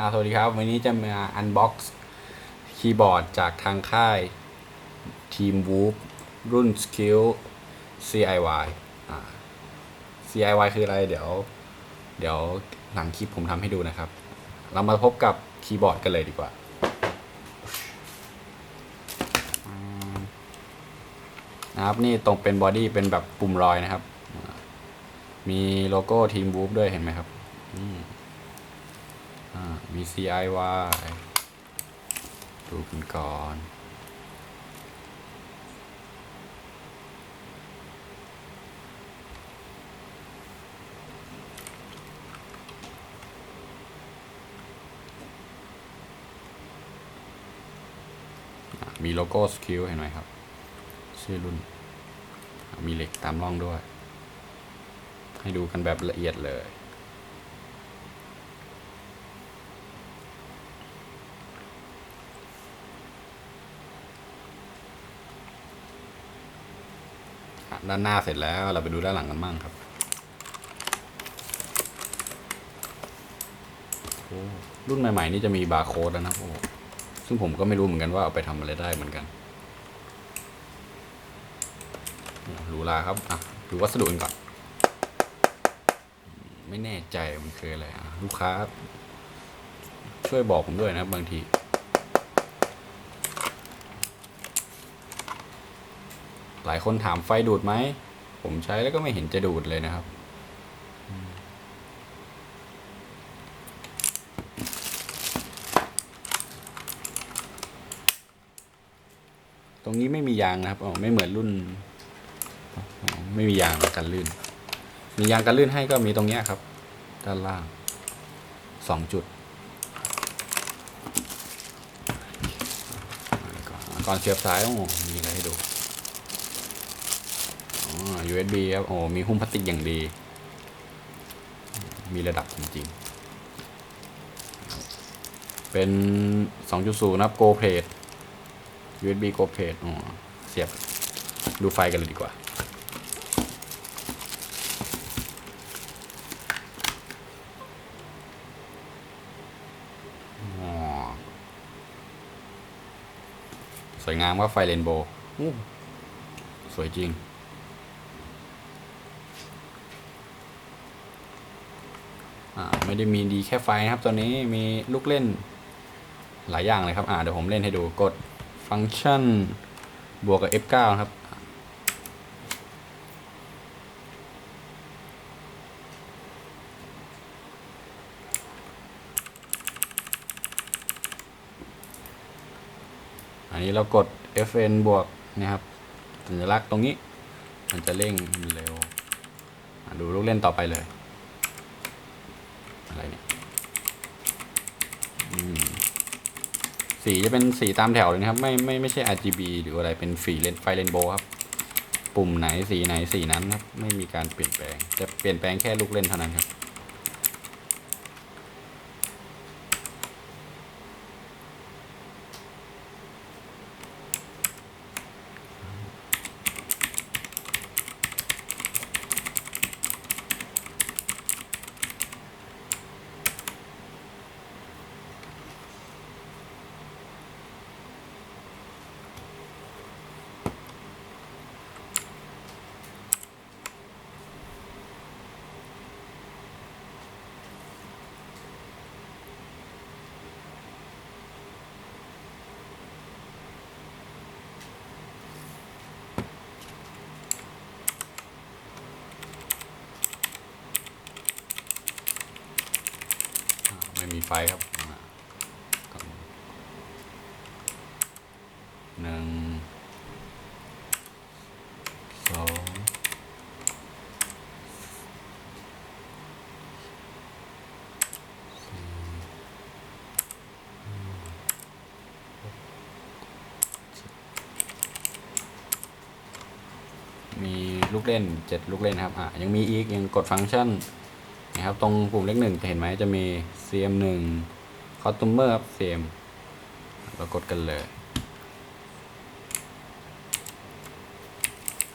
อ่าสวัสดีครับ วันนี้จะมาอันบ็อกซ์คีย์บอร์ดจากทางค่าย Team Whoop รุ่น Skill CIY อ่า CIY คืออะไรเดี๋ยว เดี๋ยวหลังคลิปผมทำให้ดูนะครับ เรามาพบกับคีย์บอร์ดกันเลยดีกว่า นะครับ นี่ตรงเป็นบอดี้เป็นแบบปุ่มรอยนะครับ มีโลโก้ Team Whoop ด้วยเห็นไหมครับ อืม อ่ามี CIY ดูกันก่อนมีโลโก้สกิลเห็นไหมครับ ชื่อรุ่น มีเหล็กตามร่องด้วย ให้ดูกันแบบละเอียดเลย ด้านหน้าเสร็จแล้วเราไปดูด้านหลังกันบ้างครับรุ่นใหม่ ๆ นี่จะมีบาร์โค้ดแล้วนะโอ้ซึ่งผมก็ไม่รู้เหมือนกันว่าเอาไปทำอะไรได้เหมือนกันหรูหราครับอะดูวัสดุกันก่อน ไม่แน่ใจมันคืออะไรอะลูกค้า ช่วยบอกผมด้วยนะบางที หลายคนถามไฟดูดไหม ผมใช้แล้วก็ไม่เห็นจะดูดเลยนะครับ ตรงนี้ไม่มียางนะครับอ๋อไม่เหมือนรุ่น ไม่มียางกันลื่น มียางกันลื่นให้ก็มีตรงนี้ครับ ด้านล่างสองจุดก่อนเสียบสายโอ้มีอะไรให้ดู USB ครับ โอ้ มีหุ้มพลาสติกอย่างดี มีระดับจริงๆ เป็น 2.0 นะครับ Go Plate USB Go Plate อ๋อ เสียบ ดูไฟกันเลยดีกว่าอ๋อสวยงามว่าไฟเรนโบว์สวยจริง อ่า ไม่ได้มีดีแค่ไฟนะครับตัวนี้มีลูกเล่น หลายอย่างเลยครับ อ่าเดี๋ยวผมเล่นให้ดูกดฟังก์ชันบวกกับ F9 ครับ อันนี้เรากด Fn บวกนะครับสัญลักษณ์ตรงนี้ มันจะเร่งเร็ว ดูลูกเล่นต่อไปเลย อะไรเนี่ยอืม สีจะเป็นสีตามแถวเลยนะครับ ไม่ไม่ไม่ใช่ RGB หรืออะไรเป็นสีเลนไฟเลนโบครับ ปุ่มไหนสีไหนสีนั้นครับ ไม่มีการเปลี่ยนแปลง จะเปลี่ยนแปลงแค่ลูกเล่นเท่านั้นครับ อ่า ไฟครับหนึ่งสองสี่ห้าหกมีลูกเล่นเจ็ดลูกเล่นครับอะยังมีอีกยังกดฟังก์ชัน นะครับ ตรงปุ่มเลขหนึ่งจะเห็นไหมจะมี CM 1 Customer ครับ CM เรากดกันเลย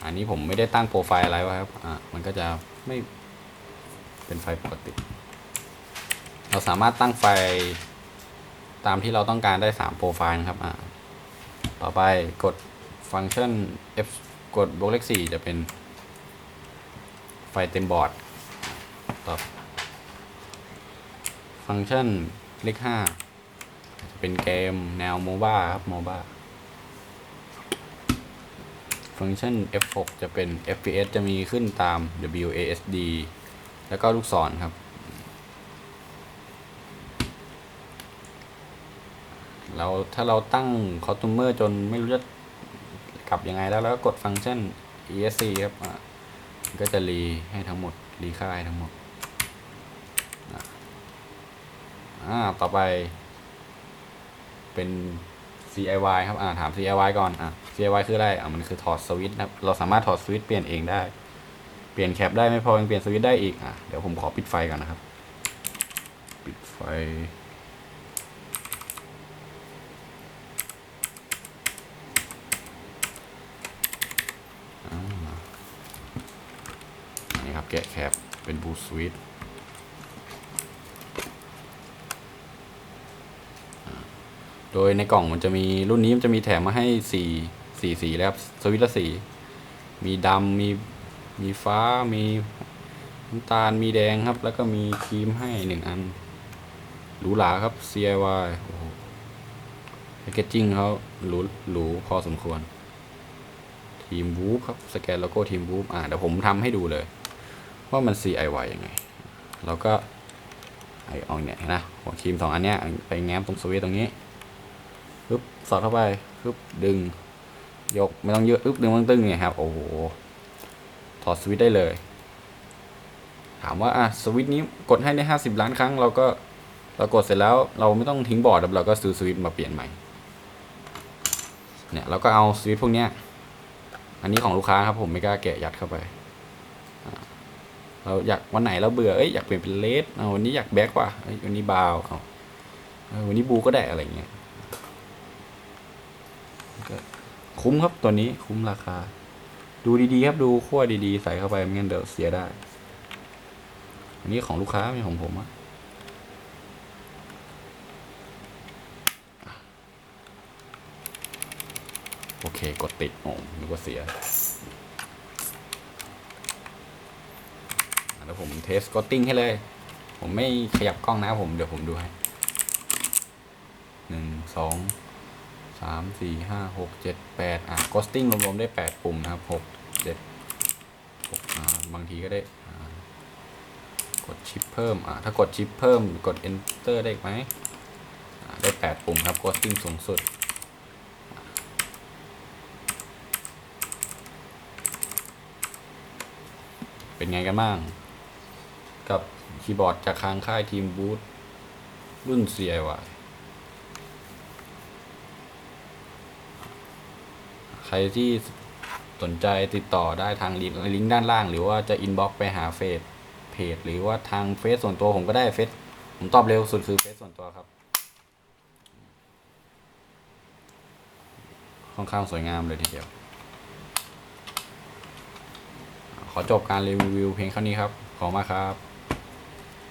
อันนี้ผมไม่ได้ตั้งโปรไฟล์อะไรไว้ครับ อะ มันก็จะไม่เป็นไฟปกติ เราสามารถตั้งไฟตามที่เราต้องการได้ 3 โปรไฟล์นะครับ อ่าต่อไปกดฟังก์ชัน F กดบวกเลข4จะเป็นไฟเต็มบอร์ด ต่อฟังก์ชันเลข5จะเป็นเกมแนวโมบ้าครับโมบ้าฟังก์ชัน F6 จะเป็น FPS จะมีขึ้นตาม WASD แล้วก็ลูกศรครับ เราถ้าเราตั้งคอ s ตูเมอร์จนไม่รู้จะกลับยังไงแล้ว แล้วก็กดฟังก์ชัน esc ครับ ก็จะรีให้ทั้งหมด รีค่าให้ทั้งหมดอะ อ่าต่อไป เป็น CIY ครับอ่าถาม CIY ก่อนอะ CIY คืออะไรอะมันคือถอดสวิตช์นะเราสามารถถอดสวิตช์เปลี่ยนเองได้ เปลี่ยนแคปได้ไม่พอยังเปลี่ยนสวิตช์ได้อีกอะเดี๋ยวผมขอปิดไฟก่อนนะครับ ปิดไฟอันนี้ครับแกะแคปเป็นบูสวิต โดยในกล่องมันจะมีรุ่นนี้มันจะมีแถมมาให้สี่สี่สีแล้วครับสวิตช์ละสี มีดำมีมีฟ้ามีน้ำตาลมีแดงครับ แล้วก็มีครีมให้หนึ่งอันหรูหราครับ CIY โอ้โหแพคเกจจิ้งเขาหรูหรูพอสมควร ทีมวูฟครับ สแกนโลโก้ทีมวูฟอ่าเดี๋ยวผมทำให้ดูเลย ว่ามัน CIY ยังไงเราก็ไอเอาเนี่ยนะหัวทีมสองอันเนี้ยไปแง้มตรงสวิตช์ตรงนี้ ปึ๊บสอดเข้าไปปึ๊บดึง ยกไม่ต้องเยอะปึ๊บดึงมันตึงเนี่ยครับ โอ้โหถอดสวิตช์ได้เลย ถามว่าอะสวิตช์นี้กดให้ได้ห้าสิบล้านครั้ง เราก็เรากดเสร็จแล้วเราไม่ต้องทิ้งบอร์ดเราก็ซื้อสวิตช์มาเปลี่ยนใหม่ เนี่ยเราก็เอาสวิตช์พวกเนี้ย อันนี้ของลูกค้าครับผมไม่กล้าแกะยัดเข้าไป เราอยากวันไหนเราเบื่อเอ้ยอยากเปลี่ยนเป็นเลสเอาวันนี้อยากแบ็กว่ะวันนี้บาวเอาวันนี้บูก็ได้อะไรเงี้ยก็ คุ้มครับตัวนี้คุ้มราคา ดูดีๆครับดูขั้วดีๆ ใส่เข้าไปไม่งั้นเดี๋ยวเสียได้ อันนี้ของลูกค้าไม่ของผมอะโอเค กดติดโอ้นึกว่าเสียแล้วผมเทสก o ตติ้งให้เลย ผมไม่ขยับกล้องนะผม เดี๋ยวผมดูให้หนึ่งสองามสี่ห้าหกเจ็ดแปดอะก o ตติ้งรวมๆได้แปดปุ่มนะครับหกเจ็ดหกอ่าบางทีก็ได้อ่ากดชิปเพิ่มอะถ้ากดชิปเพิ่มกด enter ได้อีกไหมอ่าได้แปดปุ่มครับก o ตติ้งสูงสุดเป็นไงกันบ้าง กับคีย์บอร์ดจากทางค่ายทีมบูธรุ่น CIY ใค รที่สนใจติดต่อได้ทางลิงก์ลิงก์ด้านล่าง หรือว่าจะอินบ็อกไปหาเฟซเพจหรือว่าทางเฟซส่วนตัวผมก็ได้เฟซผมตอบเร็วสุดคือเฟซส่วนตัวครับ ค่อนข้างสวยงามเลยทีเดียว ขอจบการรีวิวเพียงเท่านี้ครับ ขอบคุณมาครับ